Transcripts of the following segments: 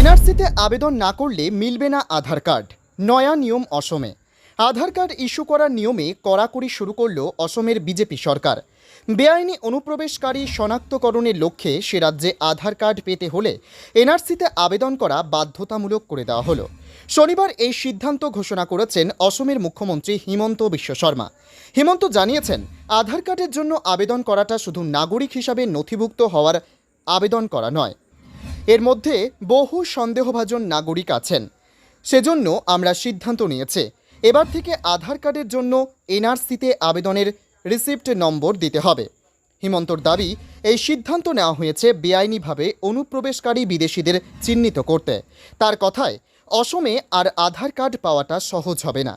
এনআরসিতে আবেদন না করলে মিলবে না আধার কার্ড। নয়া নিয়ম অসমে। আধার কার্ড ইস্যু করার নিয়মে কড়াকড়ি শুরু করল অসমের বিজেপি সরকার। বেআইনি অনুপ্রবেশকারী শনাক্তকরণের লক্ষ্যে সে রাজ্যে আধার কার্ড পেতে হলে এনআরসিতে আবেদন করা বাধ্যতামূলক করে দেওয়া হলো। শনিবার এই সিদ্ধান্ত ঘোষণা করেছেন অসমের মুখ্যমন্ত্রী হিমন্ত বিশ্ব শর্মা। হিমন্ত জানিয়েছেন, আধার কার্ডের জন্য আবেদন করাটা শুধু নাগরিক হিসাবে নথিভুক্ত হওয়ার আবেদন করা নয় এর মধ্যে বহু সন্দেহভাজন নাগরিক আছেন। সেজন্য আমরা সিদ্ধান্ত নিয়েছে, এবার থেকে আধার কার্ডের জন্য এনআরসিতে আবেদনের রিসিপ্ট নম্বর দিতে হবে। হিমন্তর দাবি, এই সিদ্ধান্ত নেওয়া হয়েছে বেআইনিভাবে অনুপ্রবেশকারী বিদেশিদের চিহ্নিত করতে। তার কথায়, অসমে আর আধার কার্ড পাওয়াটা সহজ হবে না।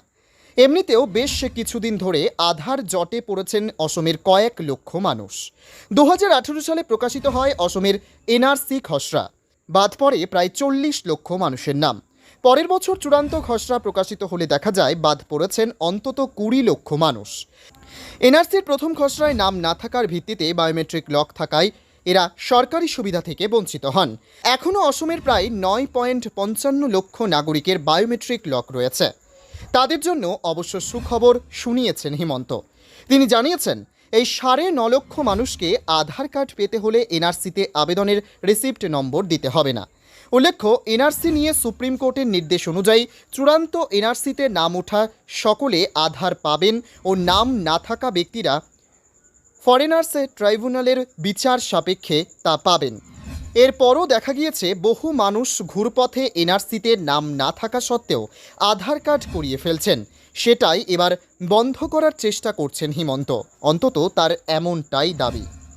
এমনিতেও বেশ কিছুদিন ধরে আধার জটে পড়েছেন অসমের কয়েক লক্ষ মানুষ। দু হাজার আঠেরো সালে প্রকাশিত হয় অসমের এনআরসি খসড়া। বাদ পড়ে প্রায় চল্লিশ লক্ষ মানুষের নাম। পরের বছর চূড়ান্ত খসড়া প্রকাশিত হলে দেখা যায় বাদ পড়েছেন অন্তত কুড়ি লক্ষ মানুষ। এনআরসির প্রথম খসড়ায় নাম না থাকার ভিত্তিতে বায়োমেট্রিক লক থাকায় এরা সরকারি সুবিধা থেকে বঞ্চিত হন। এখনও অসমের প্রায় নয় পয়েন্ট পঞ্চান্ন লক্ষ নাগরিকের বায়োমেট্রিক লক রয়েছে। তাদের জন্য অবশ্য সুখবর শুনিয়েছেন হিমন্ত। তিনি জানিয়েছেন এই সাড়ে ন লক্ষ মানুষকে আধার কার্ড পেতে হলে এনআরসিতে আবেদনের রিসিপ্ট নম্বর দিতে হবে না। উল্লেখ্য, এনআরসি নিয়ে সুপ্রিম কোর্টের নির্দেশ অনুযায়ী চূড়ান্ত এনআরসিতে নাম ওঠা সকলে আধার পাবেন ও নাম না থাকা ব্যক্তিরা ফরেনার্স ট্রাইব্যুনালের বিচার সাপেক্ষে তা পাবেন। এরপরও দেখা গিয়েছে, বহু মানুষ ঘুরপথে এনআরসিতে নাম না থাকা সত্ত্বেও আধার কার্ড করিয়ে ফেলছেন। সেটাই এবার বন্ধ করার চেষ্টা করছেন হিমন্ত। অন্তত তার এমনটাই দাবি।